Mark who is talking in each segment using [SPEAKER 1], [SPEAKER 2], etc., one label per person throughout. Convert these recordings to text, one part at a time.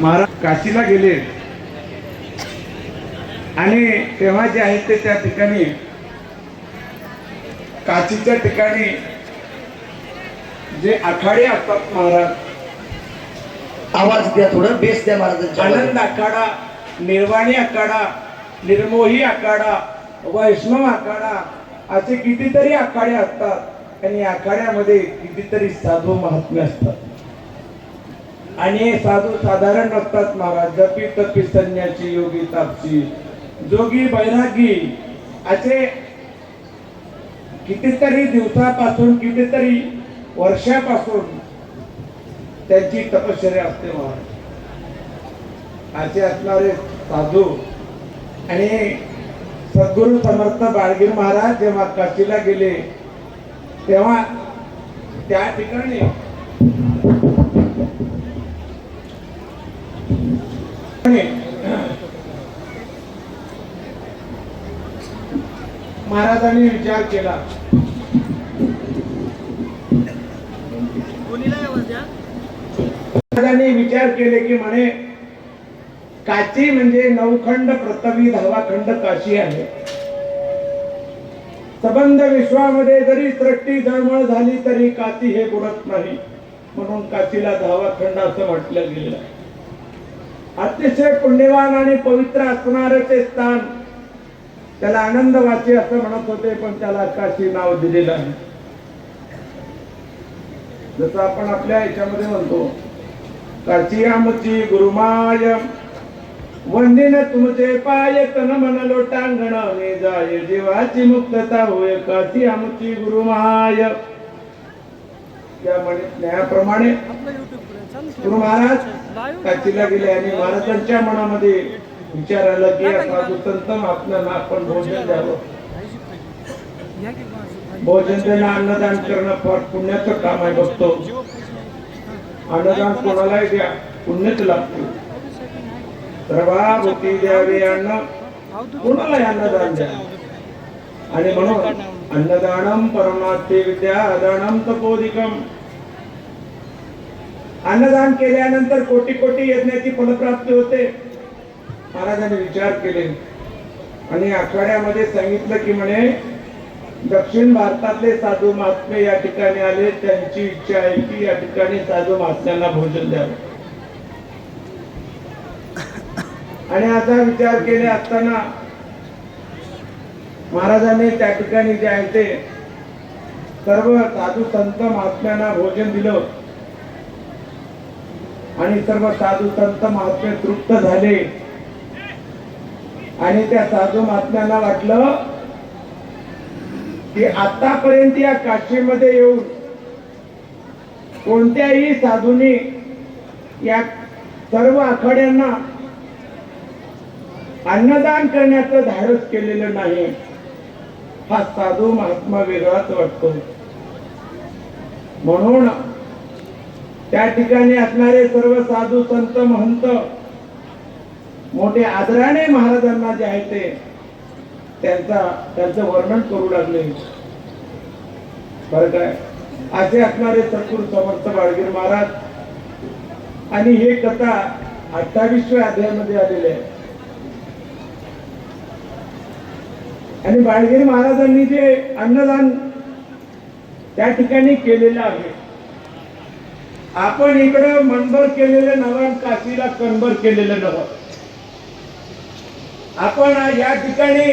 [SPEAKER 1] महाराज काशीला गेले. आणि तेव्हा जे आहेत ते त्या ठिकाणी काशीच्या ठिकाणी जे आखाडे असतात महाराज
[SPEAKER 2] आवाज द्या थोडं बेस द्या महाराजांच्या
[SPEAKER 1] आनंद आखाडा निर्वाणी आखाडा निर्मोही आखाडा वैष्णव आखाडा असे कितीतरी आखाडे असतात. आणि आखाड्यामध्ये कितीतरी साधू महात्मे असतात. आणि हे साधू साधारण नसतात महाराज. जपी तपी संन्याची योगी तापसी. जोगी बैरागी असे कितीतरी दिवसापासून कितीतरी वर्षापासून त्यांची तपश्चर्या असते महाराज. असे असणारे साधू आणि सद्गुरु समर्थ बाळगीर महाराज जेव्हा काशीला गेले तेव्हा त्या ठिकाणी महाराजांनी विचार केला. महाराजांनी विचार केले की म्हणे काशी म्हणजे नवखंड प्रतवी दहावा खंड काशी आहे. सबंध विश्वामध्ये जरी सृष्टी जळमळ झाली तरी काती हे बुडत नाही. म्हणून काचीला धावाखंड असं म्हटलं गेलं. आहे अतिशय पुण्यवान आणि पवित्र असणारे ते स्थान. त्याला आनंदवाची असं म्हणत होते पण त्याला काशी नाव दिलेलं आहे जसं आपण आपल्या याच्यामध्ये म्हणतो काशी आमची गुरुमाय. वंदिन तुमचे पाय तन मन लोटांगणाने जाय जीवाची मुक्तता होय काती आमची गुरु महाय. त्याप्रमाणे गुरु महाराज काचीला गेले आणि महाराजांच्या मनामध्ये विचार आला की या साधू संत आपल्याला आपण भोजन द्यावं. भोजन देणं अन्नदान करणं फार पुण्याचं काम आहे बघतो. अन्नदान कोणालाही द्या पुण्यच लागते सर्वाभूती द्यावे अन्न. कोणालाही अन्नदान द्या? आणि म्हणून अन्नदानम परमात्मे विद्या अदानम तपोदिकम अन्नदान केल्यानंतर कोटी कोटी यज्ञाची फलप्राप्ती होते. महाराजांनी विचार केले. आणि आखाड्यामध्ये सांगितलं की म्हणे दक्षिण भारतातले साधू महात्मे या ठिकाणी आले. त्यांची इच्छा आहे की या ठिकाणी साधू महात्म्यांना भोजन द्यावं. आणि असा विचार केले असताना महाराजांनी त्या ठिकाणी जे आहे ते सर्व साधू संत महात्म्यांना भोजन दिलं. आणि सर्व साधू संत महात्मे तृप्त झाले. आणि त्या साधू महात्म्यांना वाटलं की आतापर्यंत या काशीमध्ये येऊन कोणत्याही साधूंनी या सर्व आखाड्यांना अन्नदान करण्याचं धाडस केलेलं नाही. हा साधू महात्मा वेगळाच वाटतो. म्हणून त्या ठिकाणी असणारे सर्व साधू संत महंत मोठे आदराने महाराजांना जे आहे ते त्यांचा त्यांचं वर्णन करू लागले. बरं काय? असे असणारे सद्गुरू समर्थ बाळगीर महाराज. आणि हे कथा अठ्ठावीसव्या अध्यायामध्ये आलेले आहे. आणि बाळगिरी महाराजांनी जे अन्नदान त्या ठिकाणी केलेलं आहे. आपण इकडं मनभर केलेलं नवं काशीला कणभर केलेलं नवं. आपण या ठिकाणी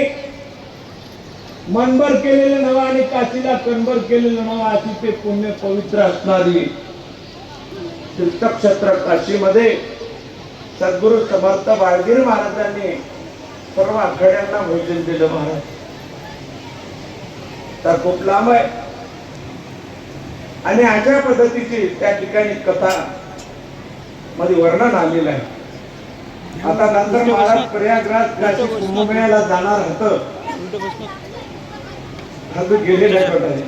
[SPEAKER 1] मनभर केलेलं नवं आणि काशीला कणभर केलेलं नवं अशी ते पुण्य पवित्र असणारी तीर्थक्षेत्र काशीमध्ये सद्गुरू समर्थ बाळगीर महाराजांनी सर्व आखाड्यांना भोजन दिलं महाराज. तर खूप लांब आहे. आणि अशा पद्धतीची त्या ठिकाणी कथा मध्ये वर्णन आलेलं आहे. आता नंतर महाराज प्रयागराज काशी कुंभमेळ्याला जाणार होत. गेले नाही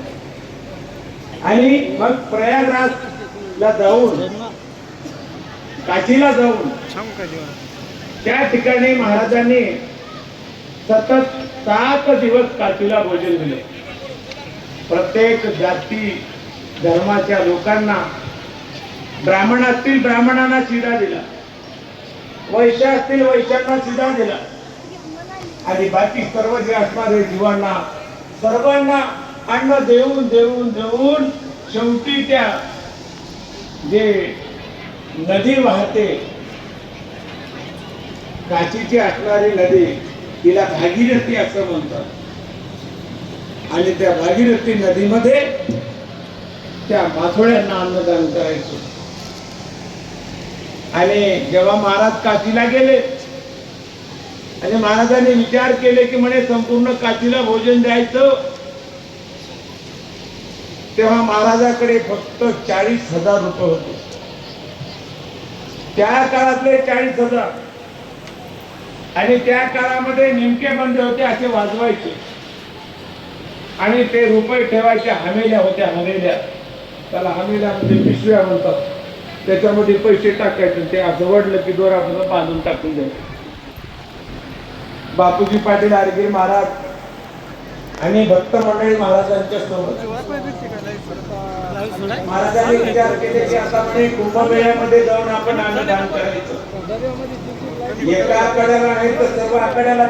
[SPEAKER 1] आणि मग प्रयागराजला जाऊन काशीला जाऊन त्या ठिकाणी महाराजांनी सतत सात दिवस काशीला भोजन दिले. प्रत्येक जाती धर्माच्या लोकांना ब्राह्मण असतील ब्राह्मणांना शिदा दिला. वैश्य असतील वैश्यांना शिदा दिला. आणि बाकी सर्व जे असणारे जीवांना सर्वांना अन्न देऊन देऊन देऊन शेवटी त्या जे नदी वाहते काचीची असणारी नदी तिला भागीरथी असं म्हणतात. आणि त्या भागीरथी नदीमध्ये त्या माथोड्यांना अन्नदान करायचं. आणि जेव्हा महाराज काशीला गेले आणि महाराजांनी विचार केले की म्हणे संपूर्ण काशीला भोजन द्यायचं तेव्हा महाराजाकडे फक्त चाळीस हजार रुपये होते. त्या काळातले चाळीस हजार. आणि त्या काळामध्ये नेमके बंद होते असे वाजवायचे. आणि ते रुपये ठेवायच्या हमेल्या होत्या हमेल्या. त्याला हमेल्या म्हणजे पिशव्या म्हणतात. त्याच्यामध्ये पैसे टाकायचे ते असं वडलं की दोरामध्ये बांधून टाकून द्यायचं. बापूजी पाटील आरगीर महाराज आणि भक्त मंडळी महाराजांच्या सोबत महाराजांनी विचार केले की आता म्हणजे कुंभमेळ्यामध्ये जाऊन आपण अन्नदान करायचं. एका आकड्याला आहे तर सर्व आकड्याला